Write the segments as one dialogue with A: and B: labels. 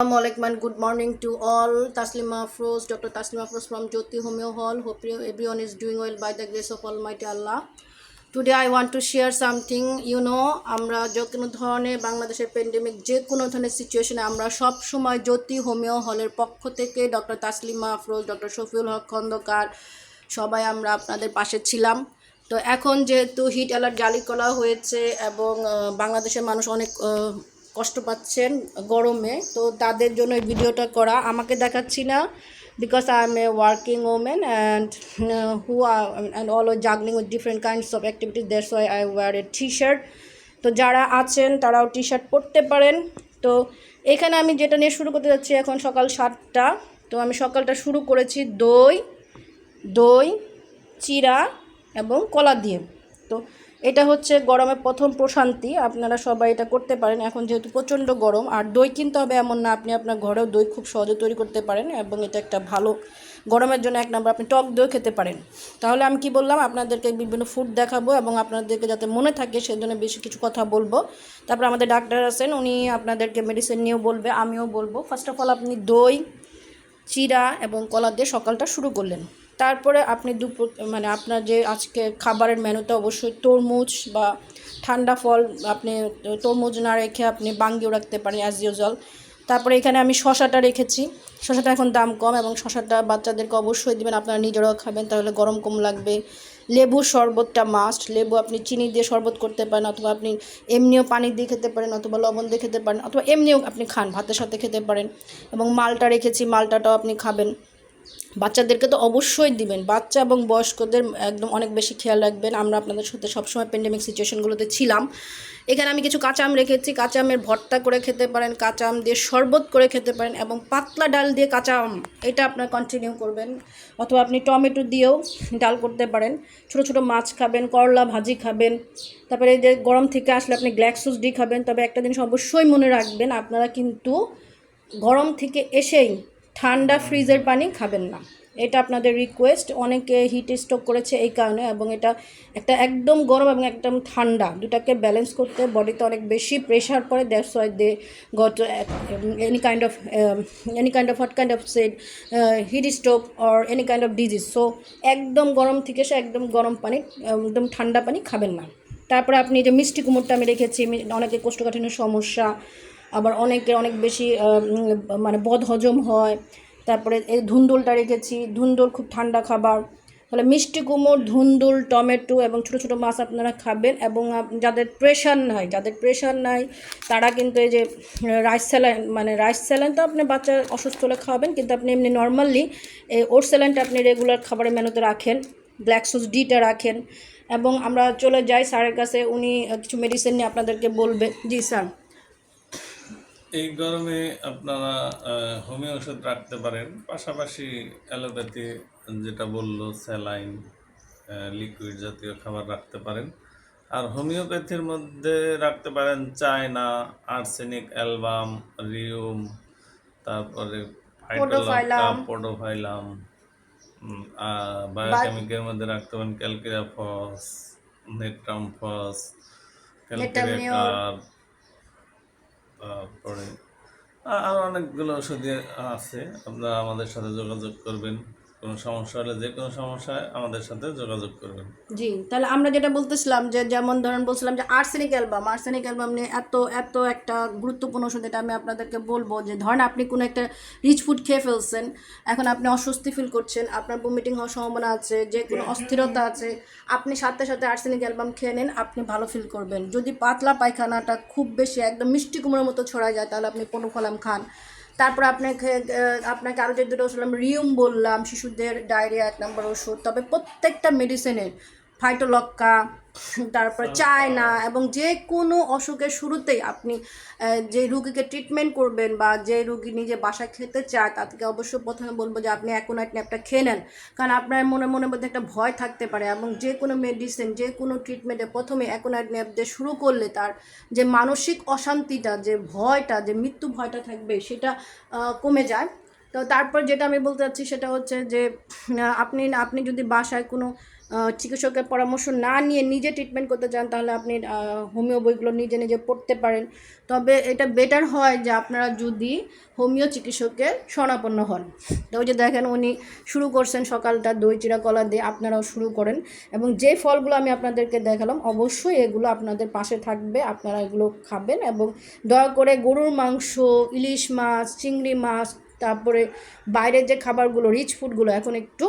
A: Assalamu alaikum and good morning to all. Taslima Afroz, Dr. Taslima Afroz from Jyoti Homeo Hall. Hope everyone is doing well by the grace of Almighty Allah. Today I want to share something, you know, আমরা যে কোনো ধরনের বাংলাদেশের pandemic যে কোনো ধরনের সিচুয়েশনে আমরা সব সময় জ্যোতি হোমিও হলের পক্ষ থেকে ডক্টর তাসলিমা আফরোজ ডক্টর শফিউল হক খন্দকার সবাই আমরা আপনাদের পাশে ছিলাম তো এখন যেহেতু হিট অ্যালার্ট জারি করা হয়েছে এবং বাংলাদেশের মানুষ অনেক কষ্ট পাচ্ছেন গরমে, তো তাদের জন্য এই ভিডিওটা করা। আমাকে দেখাচ্ছি না because I am a working women and who are and all juggling with different kinds of activities that's why I wear a T shirt তো যারা আছেন, তারাও টি শার্ট পরতে পারেন। তো এখানে আমি যেটা নিয়ে শুরু করতে যাচ্ছি, এখন সকাল সাতটা। তো আমি সকালটা শুরু করেছি দই দই চিরা এবং কলা দিয়ে। তো এটা হচ্ছে গরমের প্রথম প্রশান্তি, আপনারা সবাই এটা করতে পারেন। এখন যেহেতু প্রচণ্ড গরম, আর দই কিনতে হবে এমন না, আপনি আপনার ঘরেও দই খুব সহজে তৈরি করতে পারেন এবং এটা একটা ভালো গরমের জন্য এক নম্বর আপনি টক দই খেতে পারেন। তাহলে আমি কি বললাম, আপনাদেরকে বিভিন্ন ফুড দেখাবো এবং আপনাদেরকে যাতে মনে থাকে সেজন্য বেশি কিছু কথা বলব। তারপর আমাদের ডাক্তার আছেন, উনি আপনাদেরকে মেডিসিন নিয়েও বলবে, আমিও বলব। ফার্স্ট অফ অল আপনি দই, চিরা এবং কলা দিয়ে সকালটা শুরু করলেন। তারপরে আপনি দুপুর মানে আপনার যে আজকে খাবারের মেনুতে অবশ্যই তরমুজ বা ঠান্ডা ফল আপনি তরমুজ না রেখে আপনি বাঙ্গিও রাখতে পারেন অ্যাজ ইউজুয়াল তারপরে এখানে আমি শশাটা রেখেছি। শশাটা এখন দাম কম এবং শশাটা বাচ্চাদেরকে অবশ্যই দেবেন, আপনারা নিজেরাও খাবেন, তাহলে গরম কম লাগবে। লেবুর শরবতটা মাস্ট লেবু আপনি চিনি দিয়ে শরবত করতে পারেন অথবা আপনি এমনিও পানি দিয়ে খেতে পারেন অথবা লবণ দিয়ে খেতে পারেন, অথবা এমনিও আপনি খান, ভাতের সাথে খেতে পারেন। এবং মালটা রেখেছি, মালটাটাও আপনি খাবেন। বাচ্চাদেরকে তো অবশ্যই দিবেন। বাচ্চা এবং বয়স্কদের একদম অনেক বেশি খেয়াল রাখবেন। আমরা আপনাদের সাথে সবসময় প্যান্ডেমিক সিচুয়েশনগুলোতে ছিলাম। এখানে আমি কিছু কাঁচা আম রেখেছি। কাঁচা আমের ভর্তা করে খেতে পারেন, কাঁচা আম দিয়ে শরবত করে খেতে পারেন এবং পাতলা ডাল দিয়ে কাঁচা আম, এটা আপনার কন্টিনিউ করবেন। অথবা আপনি টমেটো দিয়েও ডাল করতে পারেন। ছোটো ছোটো মাছ খাবেন, করলা ভাজি খাবেন। তারপরে যে গরম থেকে আসলে আপনি গ্ল্যাক্সুস ডি খাবেন। তবে একটা জিনিস অবশ্যই মনে রাখবেন, আপনারা কিন্তু গরম থেকে এসেই ঠান্ডা ফ্রিজের পানি খাবেন না। এটা আপনাদের রিকোয়েস্ট অনেকে হিট স্ট্রোক করেছে এই কারণে এবং এটা একটা একদম গরম এবং একদম ঠান্ডা। দুটাকে ব্যালেন্স করতে বডিতে অনেক বেশি প্রেশার পড়ে। That's why they got any kind of any kind of hot kind of said heat stroke or any kind of disease so একদম গরম থেকে সে একদম গরম পানি, একদম ঠান্ডা পানি খাবেন না। তারপরে আপনি যে মিষ্টি কুমড়টা আমি রেখেছি, অনেকে কোষ্ঠকাঠিন্য সমস্যা আবার অনেকের অনেক বেশি মানে বদ হজম হয়। তারপরে এই ধুন্দুলটা রেখেছি। ধুন্দুল খুব ঠান্ডা খাবার। তাহলে মিষ্টি কুমড়, ধুন্দুল, টমেটো এবং ছোটো ছোটো মাছ আপনারা খাবেন এবং যাদের প্রেশার নাই, যাদের প্রেশার নাই, তারা কিন্তু এই যে রাইস স্যালাইন মানে রাইস স্যালাইন তো আপনি বাচ্চা অসুস্থ হলে খাওয়াবেন কিন্তু আপনি এমনি নর্মালি এই ওট স্যালাইনটা আপনি রেগুলার খাবারের মেনুতে রাখেন ব্ল্যাক সুস ডিটা রাখেন এবং আমরা চলে যাই স্যারের কাছে, উনি কিছু মেডিসিন নিয়ে আপনাদেরকে বলবে। জি স্যার
B: এই গরমে আপনারা হোমিও ওষুধ রাখতে পারেন। পাশাপাশি অ্যালোপ্যাথি যেটা বলল স্যালাইন লিকুইড জাতীয় খাবার রাখতে পারেন। আর হোমিওপ্যাথির মধ্যে রাখতে পারেন চায়না আর্সেনিক অ্যালবাম রিউম তারপরে পোডোফাইলাম। বায়োকেমিকের মধ্যে রাখতে পারেন ক্যালকিরাফস ক্যালকিরেটার তারপরে আ- আরও অনেকগুলো ওষুধই আছে। আপনারা আমাদের সাথে যোগাযোগ করবেন। কোনো সমস্যা হলে যে কোনো সমস্যায় আমাদের সাথে যোগাযোগ করবেন।
A: জি, তাহলে আমরা যেটা বলতেছিলাম যে, যেমন ধরেন বলছিলাম যে আর্সেনিক অ্যালবাম আর্সেনিক অ্যালবাম নিয়ে এত এত একটা গুরুত্বপূর্ণ ওষুধ, এটা আমি আপনাদেরকে বলব যে, ধরেন আপনি কোনো একটা রিচ ফুড খেয়ে ফেলছেন, এখন আপনি অস্বস্তি ফিল করছেন, আপনার ভমিটিং হওয়ার সম্ভাবনা আছে, যে কোনো অস্থিরতা আছে, আপনি সাথে সাথে আর্সেনিক অ্যালবাম খেয়ে নেন, আপনি ভালো ফিল করবেন। যদি পাতলা পায়খানাটা খুব বেশি, একদম মিষ্টি কুমড়োর মতো ছড়া যায়, তাহলে আপনি কোনো ফলাম খান। তারপর আপনাকে আপনাকে আরও যে দুটো ওষুধ রিউম বললাম, শিশুদের ডায়রিয়া এক নম্বর ওষুধ, তবে প্রত্যেকটা মেডিসিনের ফাইটোলক্কা তারপর চায়না এবং যে কোনো অসুখের শুরুতেই আপনি যে রুগীকে ট্রিটমেন্ট করবেন বা যে রুগী নিজে বাসায় খেতে চায় তাদেরকে অবশ্যই প্রথমে বলব যে আপনি অ্যাকোনাইট ন্যাপটা খেয়ে নেন। কারণ আপনার মনে মনের মধ্যে একটা ভয় থাকতে পারে এবং যে কোনো মেডিসিন যে কোনো ট্রিটমেন্টে প্রথমে অ্যাকোনাইট ন্যাপ দিয়ে শুরু করলে তার যে মানসিক অশান্তিটা যে ভয়টা যে মৃত্যু ভয়টা থাকবে সেটা কমে যায়। তো তারপর যেটা আমি বলতে চাচ্ছি সেটা হচ্ছে যে আপনি আপনি যদি বাসায় কোনো চিকিৎসকের পরামর্শ না নিয়ে নিজে ট্রিটমেন্ট করতে চান, তাহলে আপনি হোমিও বইগুলো নিজে নিজে পড়তে পারেন। তবে এটা বেটার হয় যে আপনারা যদি হোমিও চিকিৎসকের শরণাপন্ন হন। তো ওই যে দেখেন উনি শুরু করছেন সকালটা দই চিরা কলা দিয়ে আপনারাও শুরু করেন এবং যে ফলগুলো আমি আপনাদেরকে দেখালাম, অবশ্যই এগুলো আপনাদের পাশে থাকবে, আপনারা এগুলো খাবেন এবং দয়া করে গরুর মাংস, ইলিশ মাছ, চিংড়ি মাছ তারপরে বাইরের যে খাবারগুলো রিচ ফুডগুলো এখন একটু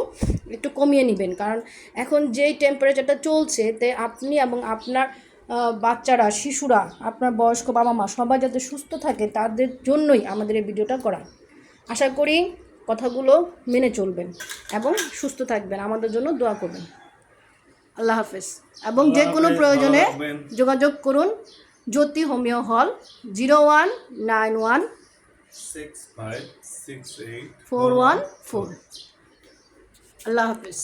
A: একটু কমিয়ে নেবেন। কারণ এখন যেই টেম্পারেচারটা চলছে তে আপনি এবং আপনার বাচ্চারা শিশুরা আপনার বয়স্ক বাবা মা সবাই যাতে সুস্থ থাকে তাদের জন্যই আমাদের এই ভিডিওটা করা। আশা করি কথাগুলো মেনে চলবেন এবং সুস্থ থাকবেন। আমাদের জন্য দোয়া করবেন। আল্লাহ হাফেজ। এবং যে কোনো প্রয়োজনে যোগাযোগ করুন Jyoti homeo hall zero one nine one
B: six five six eight
A: four one four আল্লাহ হাফেজ